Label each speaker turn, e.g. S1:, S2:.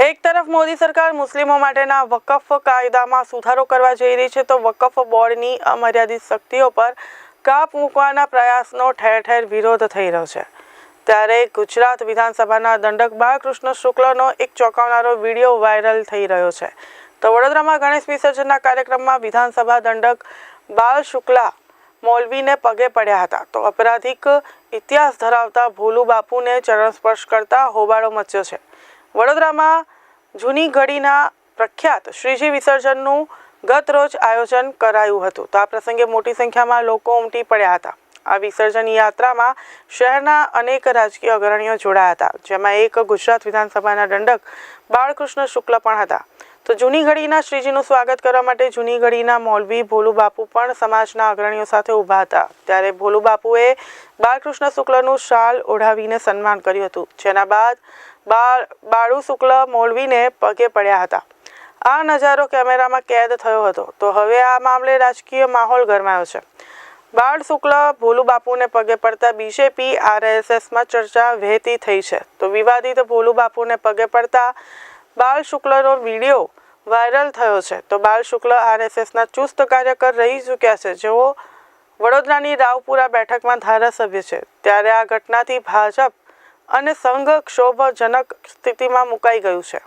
S1: એક તરફ મોદી સરકાર મુસ્લિમો માટેના વકફ કાયદામાં સુધારો કરવા જઈ રહી છે, તો વકફ બોર્ડની અમર્યાદિત શક્તિઓ પર કાપ મૂકવાના પ્રયાસનો ઠેર ઠેર વિરોધ થઈ રહ્યો છે. ત્યારે ગુજરાત વિધાનસભાના દંડક બાળકૃષ્ણ શુક્લનો એક ચોંકાવનારો વીડિયો વાયરલ થઈ રહ્યો છે. તો વડોદરામાં ગણેશ વિસર્જનના કાર્યક્રમમાં વિધાનસભા દંડક બાળ શુક્લા મોલવીને પગે પડ્યા હતા. તો અપરાધિક ઇતિહાસ ધરાવતા ભોલુ બાપુને ચરણ સ્પર્શ કરતા હોબાળો મચ્યો છે. વડોદરામાં જૂની ઘડીના પ્રખ્યાત શ્રીજી વિસર્જનનું ગત રોજ આયોજન કરાયું હતું. તો આ પ્રસંગે મોટી સંખ્યામાં લોકો ઉમટી પડ્યા હતા. આ વિસર્જન યાત્રામાં શહેરના અનેક રાજકીય અગ્રણીઓ જોડાયા હતા. જેમાં એક ગુજરાત વિધાનસભાના દંડક બાળકૃષ્ણ શુક્લ પણ હતા. તો જૂની ઘડીના શ્રીજીનું સ્વાગત કરવા માટે જૂની ઘડીના મોલવી ભોલુ બાપુ પણ સમાજના અગ્રણીઓ સાથે ઊભા હતા. ત્યારે ભોલુ બાપુએ બાળકૃષ્ણ શુક્લનું શાલ ઓઢાવીને સન્માન કર્યું હતું, જેના બાદ બાળ, બાળુ શુક્લ મોલવીને પગે પડ્યા હતા. આ નજારો કેમેરામાં કેદ થયો હતો. તો હવે આ મામલે રાજકીય માહોલ ગરમાયો છે. બાળ શુક્લ ભોલુ બાપુને પગે પડતા બીજેપી, આરએસએસમાં ચર્ચા વહેતી થઈ છે. તો વિવાદિત ભોલુ બાપુને પગે પડતા બાળ શુક્લનો વીડિયો વાયરલ થયો છે. તો બાળ શુક્લ આરએસએસના ચુસ્ત કાર્યકર રહી ચૂક્યા છે. જેઓ વડોદરાની રાવપુરા બેઠકમાં ધારાસભ્ય છે. ત્યારે આ ઘટનાથી ભાજપ અને સંઘ ક્ષોભજનક સ્થિતિમાં મુકાઈ ગયું છે.